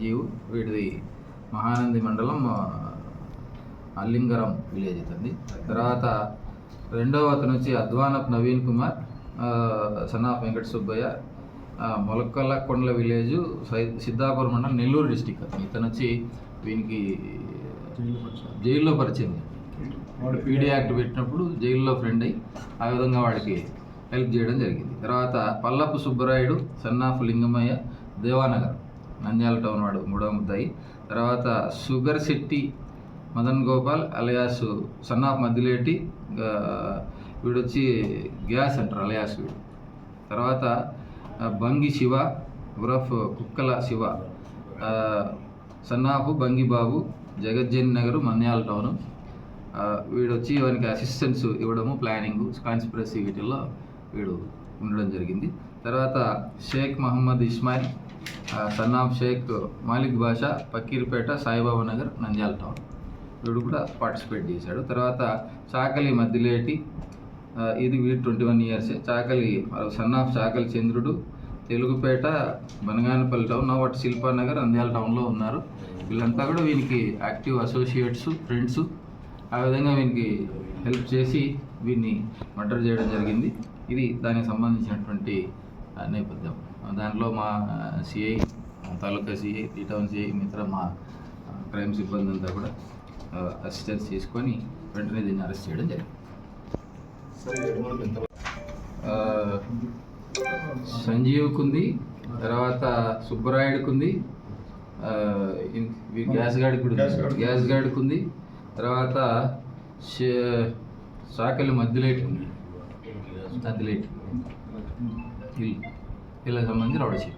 సంజీవ్ వీడిది మహానంది మండలం అల్లింగరం విలేజ్ ఇతంది తర్వాత రెండవ అతను వచ్చి అద్వానప్ నవీన్ కుమార్ సన్నాఫ్ వెంకట సుబ్బయ్య మొలకల కొండల విలేజ్ సై- సిద్ధాపురం మండలం నెల్లూరు డిస్టిక్. ఇతను వచ్చి వీనికి జైల్లో పరిచయం. వాడు పీడీ యాక్ట్ పెట్టినప్పుడు జైల్లో ఫ్రెండ్ అయ్యి ఆ విధంగా వాడికి హెల్ప్ చేయడం జరిగింది. తర్వాత Pallapu Subbarayudu son of Lingamayya Devanagar. Nandyal town వాడు మూడవ ముద్దాయి. తర్వాత sugar Shetty Madan Gopal alias son Maddileti Maddileti వీడు వచ్చి గ్యాస్ అంటారు అలయాస్ వీడు. తర్వాత బంగి శివ ఉరఫ్ కుక్కల శివ సన్నాపు బంగిబాబు బంగి బాబు జగజ్జన్ నగర్ మన్యాల టౌన్. వీడొచ్చి వీడు వచ్చి వానికి అసిస్టెన్స్ ఇవ్వడము ప్లానింగ్ కాన్స్పిరసీ వీటిల్లో వీడు ఉండడం జరిగింది. తర్వాత Sheikh Mohammed Ismail son of Sheikh Malik Basha Fakirpeta Saibaba Nagar Nandyal town. వీడు కూడా పార్టిసిపేట్ చేశాడు. తర్వాత చాకలి మద్దిలేటి ఇది వీడు twenty one years. Chakali son of Chakali Chandrudu Telugupeta Banaganapalli town నవాటి Shilpanagar Nandyal టౌన్లో ఉన్నారు. వీళ్ళంతా కూడా వీనికి యాక్టివ్ అసోసియేట్స్ ఫ్రెండ్స్. ఆ విధంగా వీనికి హెల్ప్ చేసి వీన్ని మర్డర్ చేయడం జరిగింది. ఇది దానికి సంబంధించినటువంటి నేపథ్యం. దాంట్లో మా సిఐ తాలూకా CI T town CI Mitra మా క్రైమ్ సిబ్బంది అంతా కూడా అసిస్టెన్స్ తీసుకొని వెంటనే దీన్ని అరెస్ట్ చేయడం జరిగింది. ఆ, సంజీవ్కి ఉంది తర్వాత సుబ్బరాయుడుకు ఉంది ఆ, ఇన్- ఈ గ్యాస్ గాడికి. గ్యాస్ గాడికి ఉంది తర్వాత సాకలి మధ్యలేటి ఉంది dáctil que les va a mandar ahora sí.